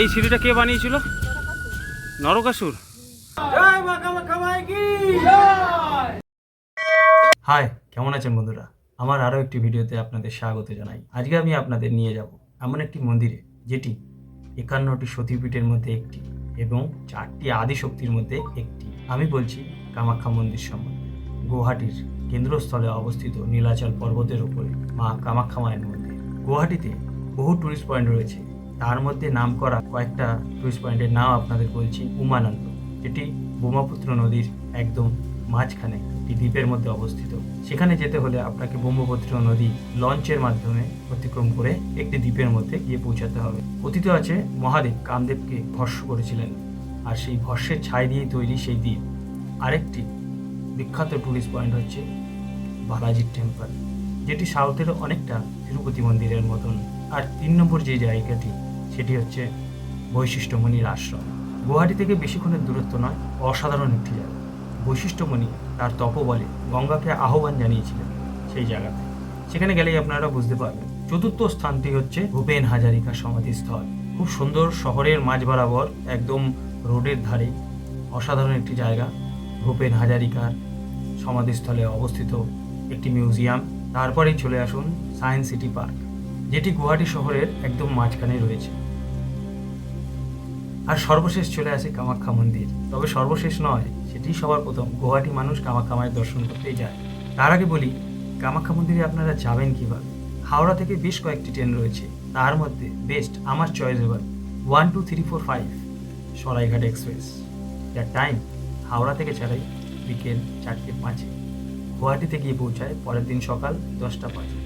এই সিঁড়িটা কে বানিয়েছিল? নরকাসুর। হাই, কেমন আছেন বন্ধুরা? আমার আরও একটি ভিডিওতে আপনাদের স্বাগত জানাই। আজকে আমি আপনাদের নিয়ে যাব এমন একটি মন্দিরে, যেটি একান্নটি সতীপীঠের মধ্যে একটি এবং চারটি আদিশক্তির মধ্যে একটি। আমি বলছি কামাখ্যা মন্দির সম্বন্ধে। গুয়াহাটির কেন্দ্রস্থলে অবস্থিত নীলাচল পর্বতের উপরে মা কামাখ্যা মায়ের মন্দির। গুয়াহাটিতে বহু টুরিস্ট পয়েন্ট রয়েছে। তার মধ্যে নাম করা কয়েকটা টুরিস্ট পয়েন্টের নাম আপনাদের বলছি, উমানন্দ। এটি ব্রহ্মপুত্র নদীর একদম মাঝখানে একটি দ্বীপের মধ্যে অবস্থিত। সেখানে যেতে হলে আপনাকে ব্রহ্মপুত্র নদী লঞ্চের মাধ্যমে অতিক্রম করে একটি দ্বীপের মধ্যে গিয়ে পৌঁছাতে হবে। অতীত আছে, মহাদেব কামদেবকে ভস্য করেছিলেন আর সেই ভস্যের ছাই দিয়ে তৈরি সেই দ্বীপ। আরেকটি বিখ্যাত টুরিস্ট পয়েন্ট হচ্ছে বালাজির টেম্পল যেটি সাউথের অনেকটা তিরুপতি মন্দিরের মতন। আর তিন নম্বর যে জায়গাটি সেটি হচ্ছে বৈশিষ্ট্যমণির আশ্রম গুয়াহাটি থেকে বেশিক্ষণের দূরত্ব নয়, অসাধারণ একটি জায়গা। বৈশিষ্ট্যমণি তার তপবলে গঙ্গাকে আহ্বান জানিয়েছিলেন সেই জায়গাতে। সেখানে গেলেই আপনারা বুঝতে পারবেন। চতুর্থ স্থানটি হচ্ছে ভূপেন হাজারিকা সমাধিস্থল। খুব সুন্দর শহরের মাঝ বরাবর একদম রোডের ধারে অসাধারণ একটি জায়গা। ভূপেন হাজারিকার সমাধিস্থলে অবস্থিত একটি মিউজিয়াম। তারপরেই চলে আসুন সায়েন্স সিটি পার্ক, যেটি গুয়াহাটি শহরের একদম মাঝখানে রয়েছে। আর সর্বশেষ চলে আসে কামাখ্যা মন্দির। তবে সর্বশেষ নয় সেটি সবার প্রথম। গুয়াহাটি মানুষ কামাখ্যা মায়ের দর্শন করতেই যায়। তার আগে বলি, কামাখ্যা মন্দিরে আপনারা যাবেন কীভাবে? হাওড়া থেকে বেশ কয়েকটি ট্রেন রয়েছে। তার মধ্যে বেস্ট আমার চয়েস এবার one, two, three, four, five, Saraighat express. যার টাইম হাওড়া থেকে ছাড়াই বিকেল চারটে পাঁচে গুয়াহাটিতে গিয়ে পৌঁছায় পরের দিন সকাল দশটা পাঁচে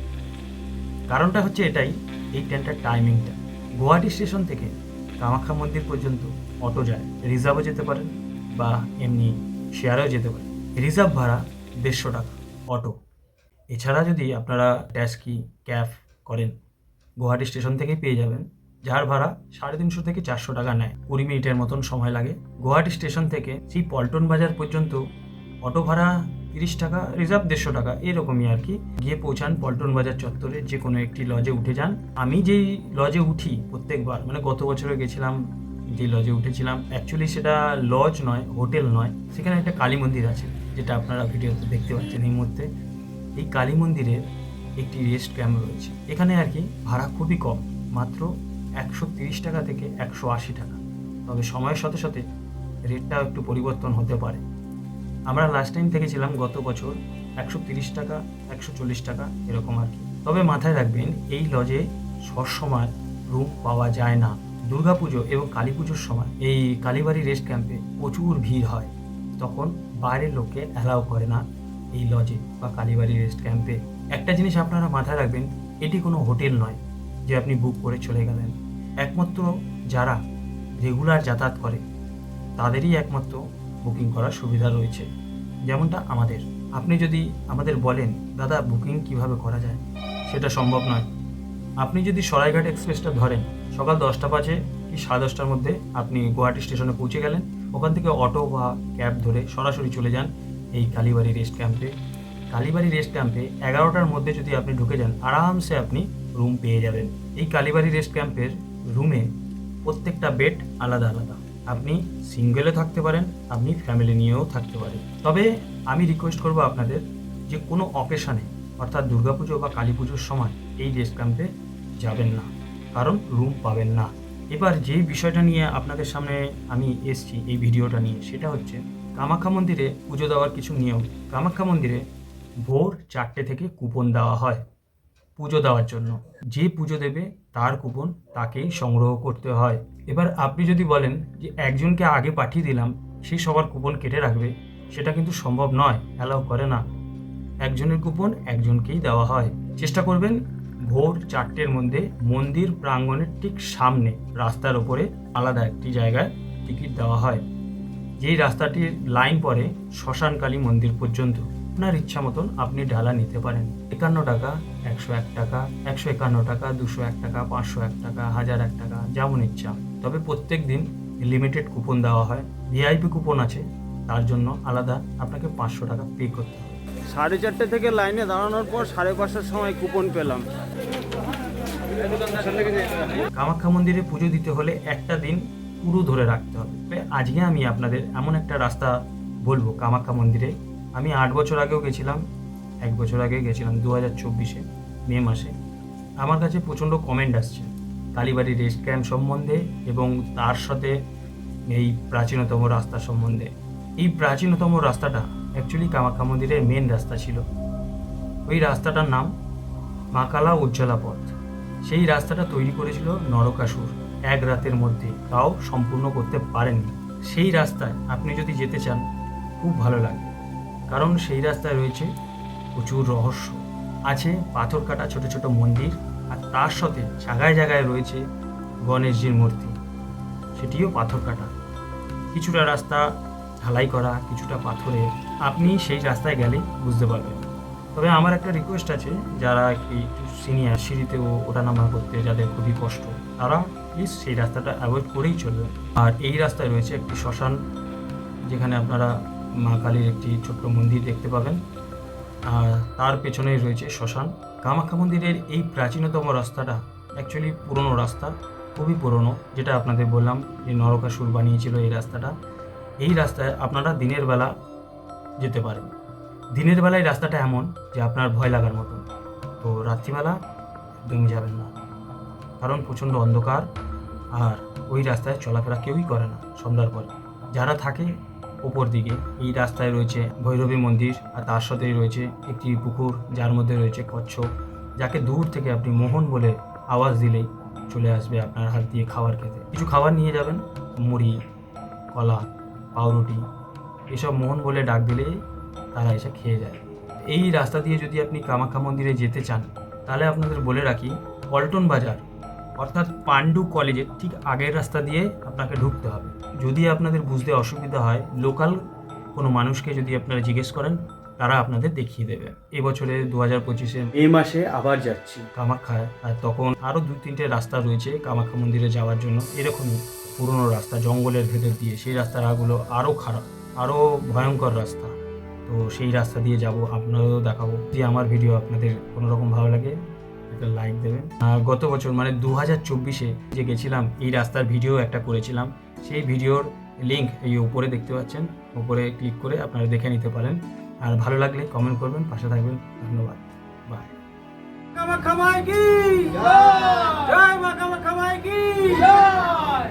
কারণটা হচ্ছে এটাই, এই ট্রেনটার টাইমিংটা গুয়াহাটি স্টেশন থেকে কামাখ্যা মন্দির পর্যন্ত অটো যায়। রিজার্ভও যেতে পারেন বা এমনি শেয়ারেও যেতে পারেন রিজার্ভ ভাড়া দেড়শো টাকা, অটো। এছাড়া যদি আপনারা ট্যাক্সি ক্যাব করেন, গুয়াহাটি স্টেশন থেকেই পেয়ে যাবেন। যার ভাড়া সাড়ে তিনশো থেকে চারশো টাকা নেয়। কুড়ি মিনিটের মতন সময় লাগে। গুয়াহাটি স্টেশন থেকে সেই পল্টন বাজার পর্যন্ত অটো ভাড়া তিরিশ টাকা রিজার্ভ দেড়শো টাকা, এরকমই আর কি। গিয়ে পৌঁছান পল্টন বাজার চত্বরে, যে কোনো একটি লজে উঠে যান। আমি যেই লজে উঠি প্রত্যেকবার মানে গত বছরে গেছিলাম, যে লজে উঠেছিলাম অ্যাকচুয়ালি সেটা লজ নয় হোটেল নয়। সেখানে একটা কালী মন্দির আছে, যেটা আপনারা ভিডিওতে দেখতে পাচ্ছেন এই মুহূর্তে। এই কালী মন্দিরের একটি রেস্ট ক্যাম্প রয়েছে। এখানে আর কি ভাড়া খুবই কম, মাত্র একশো তিরিশ টাকা থেকে একশো আশি টাকা। তবে সময়ের সাথে সাথে রেটটাও একটু পরিবর্তন হতে পারে। আমরা লাস্ট টাইম থেকেছিলাম গত বছর একশো তিরিশ টাকা, একশো চল্লিশ টাকা এরকম আর কি। তবে মাথায় রাখবেন, এই লজে সবসময় রুম পাওয়া যায় না। দুর্গাপুজো এবং কালী পুজোর সময় এই কালীবাড়ি রেস্ট ক্যাম্পে প্রচুর ভিড় হয়। তখন বাইরের লোককে অ্যালাউ করে না এই লজে বা কালীবাড়ি রেস্ট ক্যাম্পে একটা জিনিস আপনারা মাথায় রাখবেন, এটি কোনো হোটেল নয় যে আপনি বুক করে চলে গেলেন। একমাত্র যারা রেগুলার যাতায়াত করে, তাদেরই একমাত্র বুকিং করার সুবিধা রয়েছে। যেমনটা আমাদের। আপনি যদি আমাদের বলেন, দাদা, বুকিং কীভাবে করা যায়? সেটা সম্ভব নয়। আপনি যদি সরাইঘাট এক্সপ্রেসটা ধরেন, সকাল দশটা বাজে কি সাড়ে দশটার মধ্যে আপনি গুয়াহাটি স্টেশনে পৌঁছে গেলেন? ওখান থেকে অটো বা ক্যাব ধরে সরাসরি চলে যান এই কালীবাড়ি রেস্ট ক্যাম্পে। কালীবাড়ি রেস্ট ক্যাম্পে এগারোটার মধ্যে যদি আপনি ঢুকে যান, আরামসে আপনি রুম পেয়ে যাবেন। এই কালীবাড়ি রেস্ট ক্যাম্পের রুমে প্রত্যেকটা বেড আলাদা আলাদা। আপনি সিঙ্গেলে থাকতে পারেন, আপনি ফ্যামিলি নিয়েও থাকতে পারেন। তবে আমি রিকোয়েস্ট করব আপনাদের যে কোনো অকেশনে অর্থাৎ দুর্গাপুজো বা কালী পুজোর সময় এই রেস্ট ক্যাম্পে যাবেন না। কারণ রুম পাবেন না। এবার যে বিষয়টা নিয়ে আপনাদের সামনে আমি এসছি এই ভিডিওটা নিয়ে, সেটা হচ্ছে কামাখ্যা মন্দিরে পুজো দেওয়ার কিছু নিয়ম। কামাখ্যা মন্দিরে ভোর চারটে থেকে কুপন দেওয়া হয়। পুজো দেওয়ার জন্য। যে পুজো দেবে তার কুপন তাকেই সংগ্রহ করতে হয়। এবার আপনি যদি বলেন যে একজনকে আগে পাঠিয়ে দিলাম সেই সবার কুপন কেটে রাখবে, সেটা কিন্তু সম্ভব নয়, অ্যালাউ করে না। একজনের কুপন একজনকেই দেওয়া হয়। চেষ্টা করবেন ভোর চারটের মধ্যে মন্দির প্রাঙ্গণের ঠিক সামনে, রাস্তার ওপরে আলাদা একটি জায়গায় টিকিট দেওয়া হয়। যেই রাস্তাটির লাইন পরে শ্মশানকালী মন্দির পর্যন্ত। আপনার ইচ্ছা মতন আপনি ডালা নিতে পারেন। একান্ন টাকা একশো এক টাকা একশো একান্ন টাকা দুশো এক টাকা পাঁচশো এক টাকা হাজার এক টাকা যেমন ইচ্ছা। তবে প্রত্যেক দিন লিমিটেড কুপন দেওয়া হয়। ভিআইপি কুপন আছে। তার জন্য আলাদা আপনাকে পাঁচশো টাকা পে করতে হবে। সাড়ে চারটে থেকে লাইনে দাঁড়ানোর পর সাড়ে পাঁচটার সময় কুপন পেলাম। কামাখ্যা মন্দিরে পুজো দিতে হলে একটা দিন পুরো ধরে রাখতে হবে। তবে আজকে আমি আপনাদের এমন একটা রাস্তা বলব কামাখ্যা মন্দিরে। আমি আট বছর আগেও গেছিলাম, এক বছর আগে গেছিলাম দু হাজার চব্বিশে, মে মাসে। আমার কাছে প্রচণ্ড কমেন্ট আসছে কালীবাড়ি রেস্ট ক্যাম্প সম্বন্ধে এবং তার সাথে এই প্রাচীনতম রাস্তা সম্বন্ধে। এই প্রাচীনতম রাস্তাটা অ্যাকচুয়ালি কামাখ্যা মন্দিরের মেন রাস্তা ছিল। ওই রাস্তাটার নাম মাকালা উজ্জ্বলা পথ। সেই রাস্তাটা তৈরি করেছিল নরকাসুর, এক রাতের মধ্যে। তাও সম্পূর্ণ করতে পারেননি। সেই রাস্তায় আপনি যদি যেতে চান, খুব ভালো লাগবে। কারণ সেই রাস্তায় রয়েছে প্রচুর রহস্য। আছে পাথর কাটা ছোট ছোট মন্দির আর তার সাথে জায়গায় জায়গায় রয়েছে গণেশজির মূর্তি। সেটিও পাথর কাটা। কিছুটা রাস্তা ঢালাই করা, কিছুটা পাথরের আপনি সেই রাস্তায় গেলে বুঝতে পারবেন। তবে আমার একটা রিকোয়েস্ট আছে, যারা একটু সিনিয়র সিঁড়িতে ও- ওঠানামা করতে যাদের খুবই কষ্ট, তারা প্লিজ সেই রাস্তাটা অ্যাভয়েড করেই চলবে আর এই রাস্তায় রয়েছে একটি শ্মশান, যেখানে আপনারা মা কালীর একটি ছোট্ট মন্দির দেখতে পাবেন। আর তার পেছনেই রয়েছে শ্মশান। কামাখ্যা মন্দিরের এই প্রাচীনতম রাস্তাটা অ্যাকচুয়ালি পুরনো রাস্তা, খুবই পুরনো, যেটা আপনাদের বললাম যে নরকাসুর বানিয়েছিল এই রাস্তাটা। এই রাস্তায় আপনারা দিনের বেলা যেতে পারেন। দিনের বেলায় রাস্তাটা এমন যে আপনার ভয় লাগার মতো তো রাত্রিবেলা একদমই যাবেন না। কারণ প্রচণ্ড অন্ধকার আর ওই রাস্তায় চলাফেরা কেউই করে না সন্ধ্যার পরে। যারা থাকে ওপর দিকে। এই রাস্তায় রয়েছে ভৈরবী মন্দির আর তার সাথেই রয়েছে একটি পুকুর, যার মধ্যে রয়েছে কচ্ছপ, যাকে দূর থেকে আপনি মোহন বলে আওয়াজ দিলেই চলে আসবে আপনার হাত দিয়ে খাবার খেতে। কিছু খাবার নিয়ে যাবেন? মুড়ি, কলা, পাউরুটি, এসব মোহন বলে ডাক দিলেই তারা এসে খেয়ে যায়। এই রাস্তা দিয়ে যদি আপনি কামাখ্যা মন্দিরে যেতে চান, তাহলে আপনাদের বলে রাখি, পল্টন বাজার, অর্থাৎ পাণ্ডু কলেজের ঠিক আগের রাস্তা দিয়ে আপনাকে ঢুকতে হবে। যদি আপনাদের বুঝতে অসুবিধা হয় লোকাল কোনো মানুষকে যদি আপনারা জিজ্ঞেস করেন তারা আপনাদের দেখিয়ে দেবে। এবছরে দু হাজার পঁচিশে এই মাসে আবার যাচ্ছি। কামাখ্যায় আর তখন আরও দু তিনটে রাস্তা রয়েছে কামাখ্যা মন্দিরে যাওয়ার জন্য। এরকমই পুরনো রাস্তা জঙ্গলের ভেতর দিয়ে। সেই রাস্তাগুলো আরও খারাপ আরও ভয়ঙ্কর রাস্তা। তো সেই রাস্তা দিয়ে যাব আপনাদেরও দেখাবো। যদি আমার ভিডিও আপনাদের কোনো রকম ভালো লাগে একটা লাইক দেবেন। আর গত বছর মানে দু হাজার চব্বিশে যে গেছিলাম এই রাস্তার ভিডিও একটা করেছিলাম। সেই ভিডিওর লিঙ্ক এই উপরে দেখতে পাচ্ছেন। উপরে ক্লিক করে আপনারা দেখে নিতে পারেন। আর ভালো লাগলে কমেন্ট করবেন পাশে থাকবেন। ধন্যবাদ। বাই কি? জয়! মা কি? জয়!